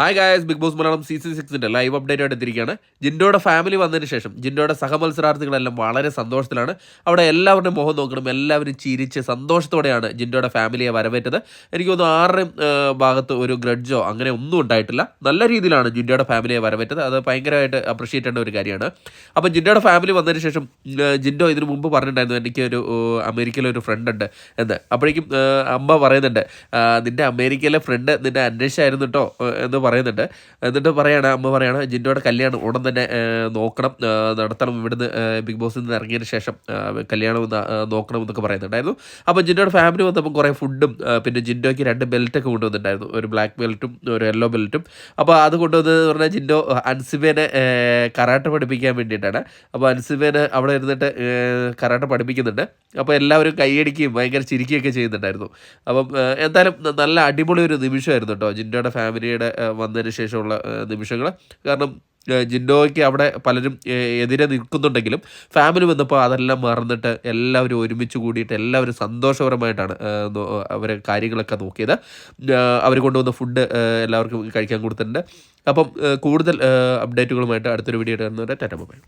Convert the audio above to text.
Hi guys Bigg Boss Malayalam season സിക്സിന്റെ live update ആയിട്ട് എത്തിയിരിക്കുകയാണ്. ജിൻഡോയുടെ family വന്നതിന് ശേഷം ജിൻഡോയുടെ സഹമത്സരാർത്ഥികളെല്ലാം വളരെ സന്തോഷത്തിലാണ്. അവിടെ എല്ലാവരുടെയും മുഖം നോക്കണം എല്ലാവരും ചിരിച്ച് സന്തോഷത്തോടെയാണ് ജിൻഡോയുടെ ഫാമിലിയെ വരവേറ്റത്. എനിക്ക് തോന്നുന്നു ആരുടെയും ഭാഗത്ത് ഒരു ഗ്രഡ്ജോ അങ്ങനെ ഒന്നും ഉണ്ടായിട്ടില്ല. നല്ല രീതിയിലാണ് ജിൻഡോയുടെ ഫാമിലിയെ വരവേറ്റത്. അത് ഭയങ്കരമായിട്ട് അപ്രീഷിയേറ്റ് ചെയ്യേണ്ട ഒരു കാര്യമാണ്. അപ്പോൾ ജിൻഡോയുടെ ഫാമിലി വന്നതിന് ശേഷം ജിൻഡോ ഇതിനു മുമ്പ് പറഞ്ഞിട്ടുണ്ടായിരുന്നു എനിക്ക് ഒരു അമേരിക്കയിലെ ഒരു ഫ്രണ്ട് ഉണ്ട് എന്ന്. അപ്പോഴേക്കും അമ്മ പറയുന്നുണ്ട് നിന്റെ അമേരിക്കയിലെ ഫ്രണ്ട് നിന്നെ അന്വേഷിച്ചായിരുന്നു കേട്ടോ എന്ന് പറയുന്നുണ്ട്. എന്നിട്ട് പറയാണ് അമ്മ പറയാണ് ജിൻഡോയുടെ കല്യാണം ഉടൻ തന്നെ നോക്കണം. നടത്തണം. ഇവിടുന്ന് ബിഗ് ബോസിൽ നിന്ന് ഇറങ്ങിയതിന് ശേഷം കല്യാണം നോക്കണം എന്നൊക്കെ പറയുന്നുണ്ടായിരുന്നു. അപ്പോൾ ജിൻഡോയുടെ ഫാമിലി വന്നപ്പോൾ കുറേ ഫുഡും പിന്നെ ജിൻഡോയ്ക്ക് രണ്ട് ബെൽറ്റൊക്കെ കൊണ്ടുവന്നിട്ടുണ്ടായിരുന്നു. ഒരു ബ്ലാക്ക് ബെൽറ്റും ഒരു യെല്ലോ ബെൽറ്റും അപ്പോൾ അത് കൊണ്ടുവന്നത് പറഞ്ഞാൽ ജിൻഡോ അൻസിബേനെ കരാട്ട പഠിപ്പിക്കാൻ വേണ്ടിയിട്ടാണ്. അപ്പോൾ അൻസിബേന് അവിടെ ഇരുന്നിട്ട് കരാട്ട പഠിപ്പിക്കുന്നുണ്ട്. അപ്പോൾ എല്ലാവരും കൈയടിക്കുകയും ഭയങ്കര ചിരിക്കുകയൊക്കെ ചെയ്യുന്നുണ്ടായിരുന്നു. അപ്പം എന്തായാലും നല്ല അടിപൊളി ഒരു നിമിഷമായിരുന്നു കേട്ടോ ജിൻഡോയുടെ ഫാമിലിയുടെ വന്നതിന് ശേഷമുള്ള നിമിഷങ്ങൾ കാരണം ജിന്നോയ്ക്ക് അവിടെ പലരും എതിരെ നിൽക്കുന്നുണ്ടെങ്കിലും ഫാമിലി വന്നപ്പോൾ അതെല്ലാം മറന്നിട്ട് എല്ലാവരും ഒരുമിച്ച് കൂടിയിട്ട് എല്ലാവരും സന്തോഷപരമായിട്ടാണ് അവരെ കാര്യങ്ങളൊക്കെ നോക്കിയത്. അവർ കൊണ്ടുവന്ന ഫുഡ് എല്ലാവർക്കും കഴിക്കാൻ കൊടുത്തിട്ടുണ്ട്. അപ്പം കൂടുതൽ അപ്ഡേറ്റുകളുമായിട്ട് അടുത്തൊരു വീഡിയോ ഇടുന്നവരെ ടാറ്റ ബൈ.